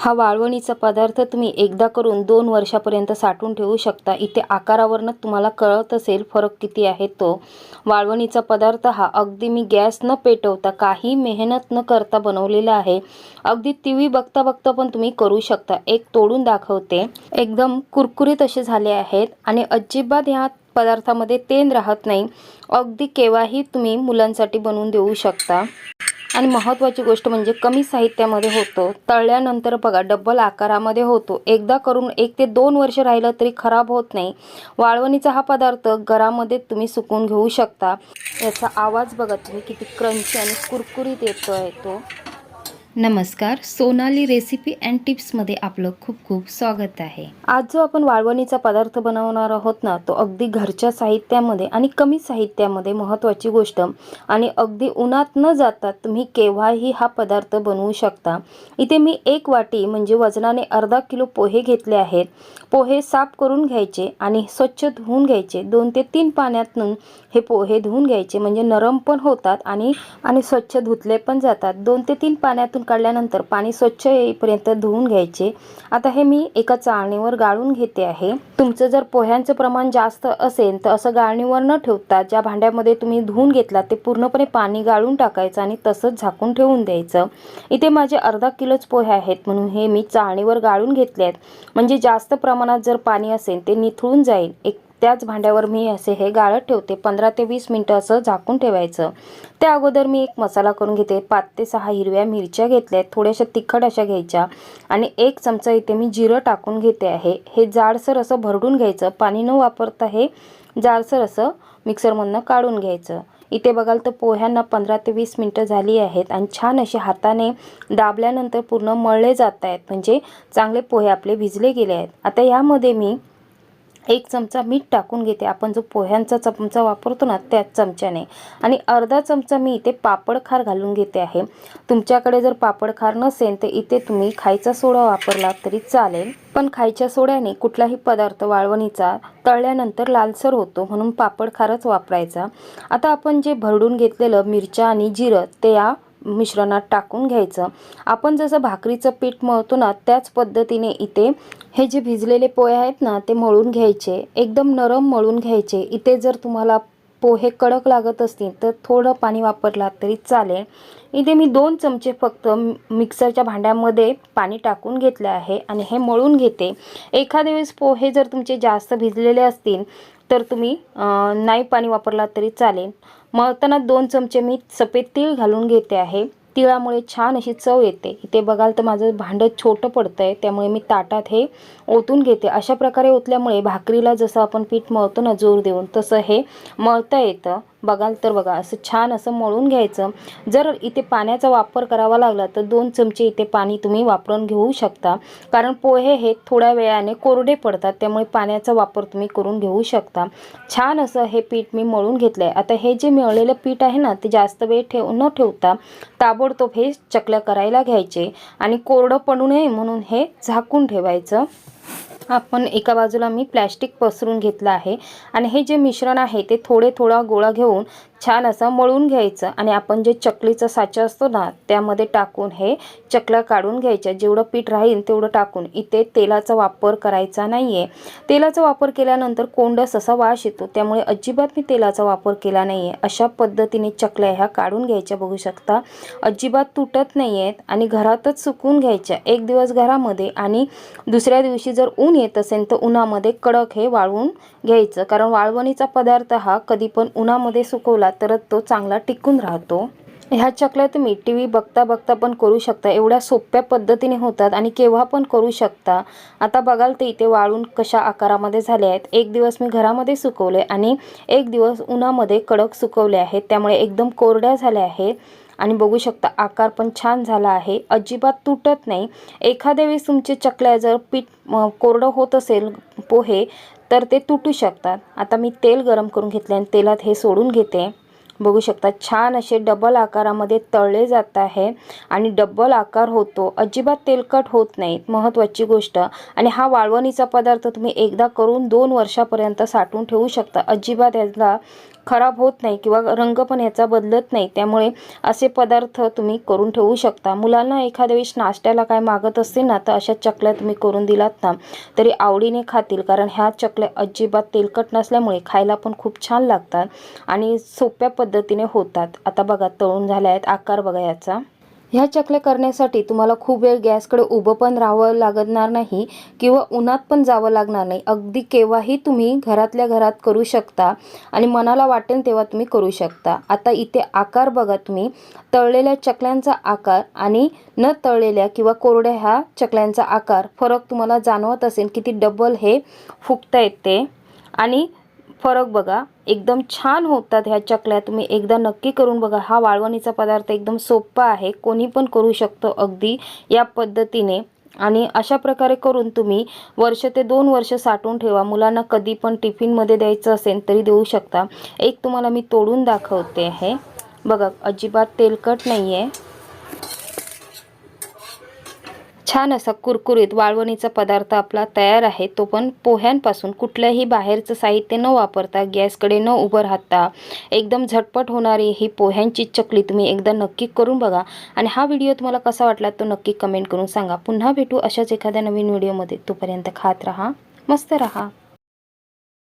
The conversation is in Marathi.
हा वाळवणीचा पदार्थ तुम्ही एकदा करून दोन वर्षापर्यंत साठवून ठेवू शकता. इथे आकारावरनं तुम्हाला कळत असेल फरक किती आहे तो. वाळवणीचा पदार्थ हा अगदी मी गॅस न पेटवता काही मेहनत न करता बनवलेला आहे. अगदी टी व्ही बघता बघता पण तुम्ही करू शकता. एक तोडून दाखवते. एकदम कुरकुरीत असे झाले आहेत आणि अजिबात ह्या पदार्थामध्ये तेल राहत नाही. अगदी केव्हाही तुम्ही मुलांसाठी बनवून देऊ शकता. आणि महत्त्वाची गोष्ट म्हणजे कमी साहित्यामध्ये होतो. तळल्यानंतर बघा डब्बल आकारामध्ये होतो. एकदा करून एक ते दोन वर्ष राहिलं तरी खराब होत नाही. वाळवणीचा हा पदार्थ घरामध्ये तुम्ही सुकून घेऊ शकता. याचा आवाज बघा तुम्ही किती क्रंची आणि कुरकुरीत येतो आहे तो. नमस्कार सोनाली रेसिपी अँड टिप्समध्ये आपलं खूप खूप स्वागत आहे. आज जो आपण वाळवणीचा पदार्थ बनवणार आहोत ना तो अगदी घरच्या साहित्यामध्ये आणि कमी साहित्यामध्ये महत्त्वाची गोष्ट आणि अगदी उन्हात न जाता तुम्ही केव्हाही हा पदार्थ बनवू शकता. इथे मी एक वाटी म्हणजे वजनाने अर्धा किलो पोहे घेतले आहेत. पोहे साफ करून घ्यायचे आणि स्वच्छ धुवून घ्यायचे. दोन ते तीन पाण्यातून हे पोहे धुवून घ्यायचे. म्हणजे नरम पण होतात आणि आणि स्वच्छ धुतले पण जातात. दोन ते तीन पाण्यातून काढल्यानंतर पाणी स्वच्छ येईपर्यंत धुवून घ्यायचे. आता हे मी एका चाळणीवर गाळून घेते आहे. तुमचं जर पोह्यांचं प्रमाण जास्त असेल तर असं गाळणीवर न ठेवता ज्या भांड्यामध्ये तुम्ही धुवून घेतला ते पूर्णपणे पाणी गाळून टाकायचं आणि तसंच झाकून ठेवून द्यायचं. इथे माझे अर्धा किलोच पोहे आहेत म्हणून हे मी चाळणीवर गाळून घेतले आहेत. म्हणजे जास्त प्रमाणात जर पाणी असेल ते निथळून जाईल. एक त्याच भांड्यावर मी असे हे गाळत ठेवते. पंधरा ते वीस मिनटं असं झाकून ठेवायचं. त्या अगोदर मी एक मसाला करून घेते. पाच ते सहा हिरव्या मिरच्या घेतल्या. थोड्याशा तिखट अशा घ्यायच्या. आणि एक चमचा इथे मी जिरं टाकून घेते आहे. हे जाडसर असं भरडून घ्यायचं. पाणी न वापरता हे जाडसर असं मिक्सरमधनं काढून घ्यायचं. इथे बघाल तर पोह्यांना पंधरा ते वीस मिनटं झाली आहेत आणि छान असे हाताने दाबल्यानंतर पूर्ण मळले जात आहेत. म्हणजे चांगले पोहे आपले भिजले गेले आहेत. आता यामध्ये मी एक चमचा मीठ टाकून घेते. आपण जो पोह्यांचा चमचा वापरतो ना त्याच चमच्याने. आणि अर्धा चमचा मी इथे पापड खार घालून घेते आहे. तुमच्याकडे जर पापड खार नसेल तर इथे तुम्ही खायचा सोडा वापरला तरी चालेल. पण खायच्या सोड्याने कुठलाही पदार्थ वाळवणीचा तळल्यानंतर लालसर होतो म्हणून पापड खारच वापरायचा. आता आपण जे भरडून घेतलेलं मिरच्या आणि जिरं ते या मिश्रणात टाकून घ्यायचं. आपण जसं भाकरीचं पीठ मळतो ना त्याच पद्धतीने इथे हे जे भिजलेले पोहे आहेत ना ते मळून घ्यायचे. एकदम नरम मळून घ्यायचे. इथे जर तुम्हाला पोहे कडक लागत असतील तर थोडं पाणी वापरलात तरी चालेल. इथे मी दोन चमचे फक्त मिक्सरच्या भांड्यामध्ये पाणी टाकून घेतलं आहे आणि हे मळून घेते. एखाद्या वेळेस पोहे जर तुमचे जास्त भिजलेले असतील तर तुम्ही नाही पाणी वापरला तरी चालेल. मळताना दोन चमचे मी सफेद तीळ घालून घेते आहे. तिळामुळे छान अशी चव येते. इथे बघाल तर माझं भांडं छोटं पडतं आहे त्यामुळे मी ताटात हे ओतून घेते. अशा प्रकारे ओतल्यामुळे भाकरीला जसं आपण पीठ मळतो ना जोर देऊन तसं हे मळता येतं. बघाल तर बघा असं छान असं मळून घ्यायचं. जर इथे पाण्याचा वापर करावा लागला तर दोन चमचे इथे पाणी तुम्ही वापरून घेऊ शकता. कारण पोहे हे थोड्या वेळाने कोरडे पडतात त्यामुळे पाण्याचा वापर तुम्ही करून घेऊ शकता. छान असं हे पीठ मी मळून घेतलं आहे आता हे जे मिळलेलं पीठ आहे ना ते जास्त वेळ ठेव न ठेवता ताबडतोब हे चकल्या करायला घ्यायचे. आणि कोरडं पडू नये म्हणून हे झाकून ठेवायचं. आपण एका बाजूला मी प्लॅस्टिक पसरून घेतलं आहे. आणि हे जे मिश्रण आहे ते थोडे थोडा गोळा घेऊन छान असं मळून घ्यायचं आणि आपण जे चकलीचा साचा असतो ना त्यामध्ये टाकून हे चकल्या काढून घ्यायच्या. जेवढं पीठ राहील तेवढं टाकून. इथे तेलाचा वापर करायचा नाही आहे तेलाचा वापर केल्यानंतर कोंडस असा वास येतो. त्यामुळे अजिबात मी तेलाचा वापर केला नाही आहे अशा पद्धतीने चकल्या ह्या काढून घ्यायच्या बघू शकता. अजिबात तुटत नाही आहेत आणि घरातच सुकून घ्यायच्या. एक दिवस घरामध्ये आणि दुसऱ्या दिवशी जर ऊन येत असेल तर उन्हामध्ये कडक हे वाळवून घ्यायचं. कारण वाळवणीचा पदार्थ हा कधी पण उन्हामध्ये सुकवला तरच तो चांगला टिकून राहतो. ह्या चकल्या तुम्ही टी व्ही बघता बघता पण करू शकता. एवढ्या सोप्या पद्धतीने होतात आणि केव्हा पण करू शकता. आता बघाल ते इथे वाळून कशा आकारामध्ये झाले आहेत. एक दिवस मी घरामध्ये सुकवले आणि एक दिवस उन्हामध्ये कडक सुकवले आहेत. त्यामुळे एकदम कोरड्या झाल्या आहेत. आणि बघू शकता आकार पण छान झाला आहे. अजिबात तुटत नाही. एखाद्या वेळेस तुमचे चकल्या जर पीठ कोरडं होत असेल पोहे तर ते तुटू शकतात. आता मी तेल गरम करून घेतले आणि तेलात हे सोडून घेते. बघू शकता छान असे डबल आकारामध्ये तळले जात आहे आणि डबल आकार होतो. अजिबात तेलकट होत नाहीत. महत्त्वाची गोष्ट. आणि हा वाळवणीचा पदार्थ तुम्ही एकदा करून दोन वर्षापर्यंत साठवून ठेवू शकता. अजिबात याला खराब होत नाही किंवा रंग पण याचा बदलत नाही. त्यामुळे असे पदार्थ तुम्ही करून ठेवू शकता. मुलांना एखाद्या वेळेस नाश्त्याला काय मागत असतील ना तर अशा चकल्या तुम्ही करून दिलात ना तरी आवडीने खातील. कारण ह्या चकल्या अजिबात तेलकट नसल्यामुळे खायला पण खूप छान लागतात आणि सोप्या पद्धतीने होतात. आता बघा तळून झाल्या आहेत आकार बघा याचा. ह्या चकल्या करण्यासाठी तुम्हाला खूप वेळ गॅसकडे उभं पण राहावं लागणार नाही किंवा उन्हात पण जावं लागणार नाही. अगदी केव्हाही तुम्ही घरातल्या घरात करू शकता आणि मनाला वाटेल तेव्हा तुम्ही करू शकता. आता इथे आकार बघा तुम्ही. तळलेल्या चकल्यांचा आकार आणि न तळलेल्या किंवा कोरड्या ह्या चकल्यांचा आकार. फरक तुम्हाला जाणवत असेल किती डबल हे फुगता येते आणि फरक बघा. एकदम छान होतात ह्या चकल्या. तुम्ही एकदा नक्की करून बघा. हा वाळवणीचा पदार्थ एकदम सोपा आहे. कोणी पण करू शकतो अगदी या पद्धतीने. आणि अशा प्रकारे करून तुम्ही वर्ष ते दोन वर्ष साठवून ठेवा. मुलांना कधी पण टिफिनमध्ये द्यायचं असेल तरी देऊ शकता. एक तुम्हाला मी तोडून दाखवते आहे बघा अजिबात तेलकट नाही आहे छान असा कुरकुरीत वाळवणीचा पदार्थ आपला तयार आहे तो पण पोह्यांपासून. कुठल्याही बाहेरचं साहित्य न वापरता गॅसकडे न उभं राहता एकदम झटपट होणारी ही पोह्यांची चकली तुम्ही एकदा नक्की करून बघा. आणि हा व्हिडिओ तुम्हाला कसा वाटला तो नक्की कमेंट करून सांगा. पुन्हा भेटू अशाच एखाद्या नवीन व्हिडिओमध्ये. तोपर्यंत खात राहा मस्त राहा.